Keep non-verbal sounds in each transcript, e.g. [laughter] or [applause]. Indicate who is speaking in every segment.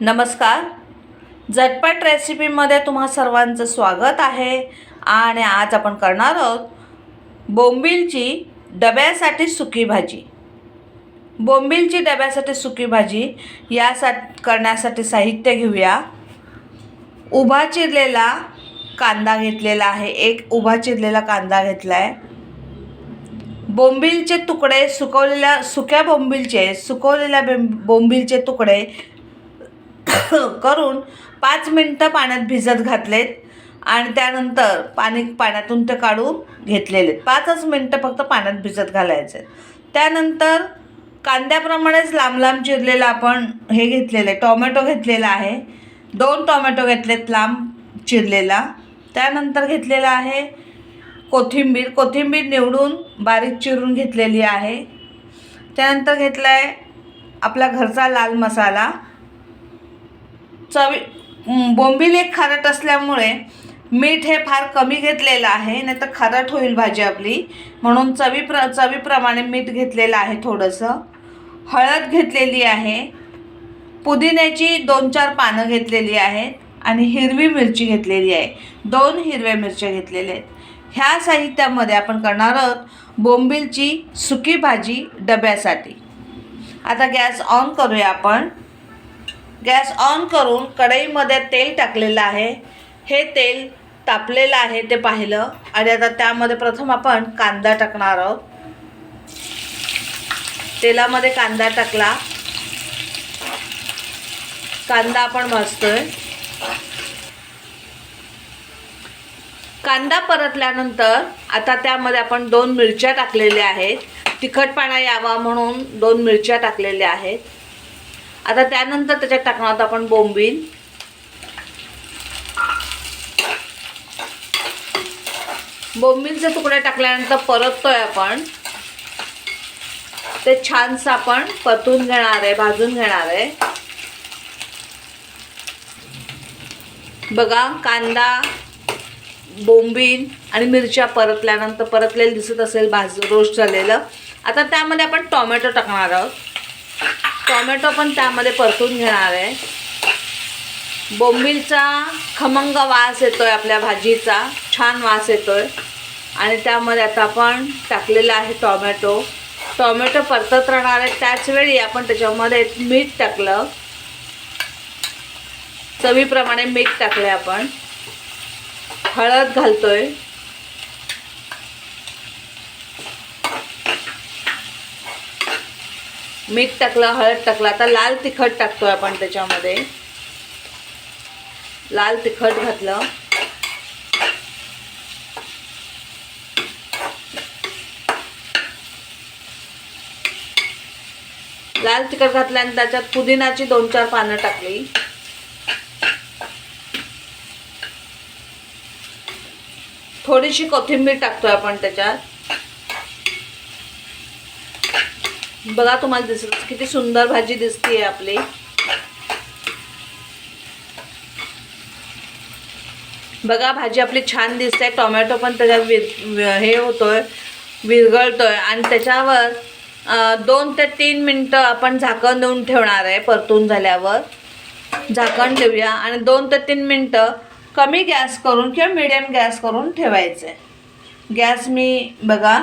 Speaker 1: नमस्कार. झटपट रेसिपीमध्ये तुम्हा सर्वांचं स्वागत आहे. आणि आज आपण करणार आहोत बोंबीलची डब्यासाठी सुकी भाजी. बोंबीलची डब्यासाठी सुकी भाजी यासा करण्यासाठी साहित्य घेऊया. उभा चिरलेला कांदा घेतलेला आहे. एक उभा चिरलेला कांदा घेतला आहे बोंबीलचे तुकडे सुकवलेल्या सुक्या बोंबीलचे सुकवलेल्या बें बोंबीलचे तुकडे [coughs] करून पाच मिनटं पाण्यात भिजत घातलेत आणि त्यानंतर पाणी पाण्यातून ते काढून घेतलेले. आहेत पाचच मिनटं फक्त पाण्यात भिजत घालायचे. त्यानंतर कांद्याप्रमाणेच लांब लांब चिरलेलं आपण हे घेतलेलं आहे. टॉमॅटो घेतलेला आहे. दोन टॉमॅटो घेतलेत लांब चिरलेला. त्यानंतर घेतलेला आहे कोथिंबीर. कोथिंबीर निवडून बारीक चिरून घेतलेली आहे. त्यानंतर घेतला आहे आपला घरचा लाल मसाला. चवी बोंबील एक खारट असल्यामुळे मीठ हे फार कमी घेतलेलं आहे नाही तर खारट होईल भाजी आपली. म्हणून चवी प्र चवीप्रमाणे मीठ घेतलेलं आहे थोडंसं. हळद घेतलेली आहे. पुदिन्याची दोन चार पानं घेतलेली आहेत आणि हिरवी मिरची घेतलेली आहे. दोन हिरव्या मिरच्या घेतलेल्या आहेत. ह्या साहित्यामध्ये आपण करणार आहोत बोंबीलची सुकी भाजी डब्यासाठी. आता गॅस ऑन करूया आपण. गॅस ऑन करून कढईमध्ये तेल टाकलेलं आहे. हे तेल तापलेलं आहे ते पाहिलं. आणि आता त्यामध्ये प्रथम आपण कांदा टाकणार आहोत. तेलामध्ये कांदा टाकला. कांदा आपण भाजतोय. कांदा परतल्यानंतर आता त्यामध्ये आपण दोन मिरच्या टाकलेल्या आहेत. तिखटपणा यावा म्हणून दोन मिरच्या टाकलेल्या आहेत. आता त्यानंतर त्याच्यात टाकणार आहोत आपण बोंबील. बोंबीलचे तुकडे टाकल्यानंतर परततोय आपण. ते छानसं आपण परतून घेणार आहे भाजून घेणार आहे. बघा कांदा बोंबील आणि मिरच्या परतल्यानंतर परतलेलं दिसत असेल भाज रोस्ट झालेलं. आता त्यामध्ये आपण टॉमॅटो टाकणार आहोत. टोमॅटो पण त्यामध्ये परतून घेणार आहे. बोंबीलचा खमंग वास येतो आहे आपल्या भाजीचा. छान वास येतो आहे आणि त्यामध्ये आता आपण टाकलेला आहे टॉमॅटो. टॉमॅटो परतत राहणार आहे. त्याचवेळी आपण त्याच्यामध्ये मीठ टाकलं. चवीप्रमाणे मीठ टाकले आपण. हळद घालतोय. मीठ टाकलं हळद टाकलं आता लाल तिखट टाकतोय आपण त्याच्यामध्ये. लाल तिखट घातलं. लाल तिखट घातल्यानंतर त्याच्यात पुदिनाची दोन चार पानं टाकली. थोडीशी कोथिंबीर टाकतोय आपण त्याच्यात. बघा तुम्हाला दिसत किती सुंदर भाजी दिसतीये आपली. बघा भाजी आपली छान दिसते टोमॅटो पण त्याच्यात विर वि- हे होतोय विरघळतोय. आणि त्याच्यावर दोन ते तीन मिनटं आपण झाकण देऊन ठेवणार आहे परतून झाल्यावर. झाकण ठेवूया आणि दोन ते तीन मिनटं कमी गॅस करून किंवा मिडियम गॅस करून ठेवायचं. आहे गॅस मी बघा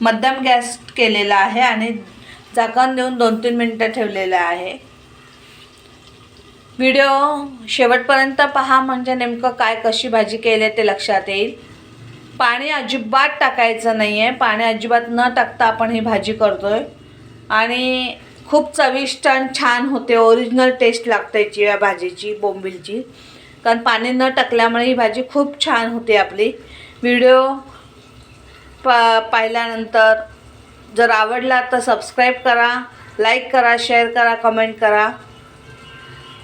Speaker 1: मध्यम गॅस केलेला आहे आणि झाकण देऊन दोन तीन मिनटं ठेवलेलं आहे. व्हिडिओ शेवटपर्यंत पहा म्हणजे नेमकं काय कशी भाजी केली आहे ते लक्षात येईल. पाणी अजिबात टाकायचं नाही आहे पाणी अजिबात न टाकता आपण ही भाजी करतो आहे आणि खूप चविष्ट आणि छान होते. ओरिजिनल टेस्ट लागते याची या भाजीची बोंबिलची. कारण पाणी न टाकल्यामुळे ही भाजी खूप छान होते आपली. व्हिडिओ प पाहिल्यानंतर जर आवडला तर सबस्क्राईब करा लाईक करा शेअर करा कमेंट करा.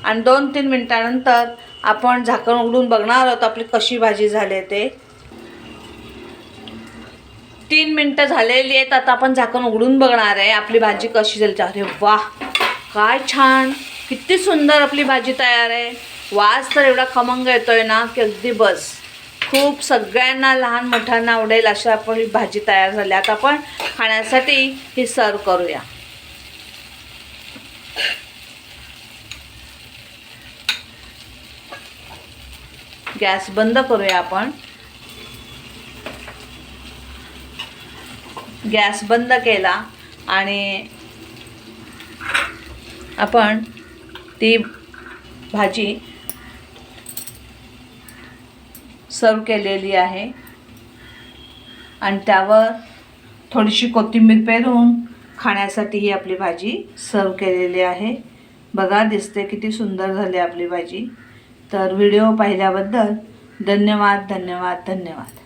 Speaker 1: आणि दोन तीन मिनटानंतर आपण झाकण उघडून बघणार आहोत आपली कशी भाजी झाली आहे ते. तीन मिनटं झालेली आहेत आता आपण झाकण उघडून बघणार आहे आपली भाजी कशी झाली. अरे वा काय छान. किती सुंदर आपली भाजी तयार आहे. वास तर एवढा खमंग येतोय ना की अगदी बस. खूप सगळ्यांना लहान मोठ्यांना आवडेल अशा आपण ही भाजी तयार झाली. आता आपण खाण्यासाठी ही सर्व करूया. गॅस बंद करूया आपण. गॅस बंद केला आणि आपण ती भाजी सर्व केलेली आहे. आणि त्यावर थोडीशी कोथिंबीर पेरून खाण्यासाठी ही आपली भाजी सर्व केलेली आहे. बघा दिसते किती सुंदर झाली आपली भाजी. तर व्हिडिओ पाहिल्याबद्दल धन्यवाद धन्यवाद धन्यवाद.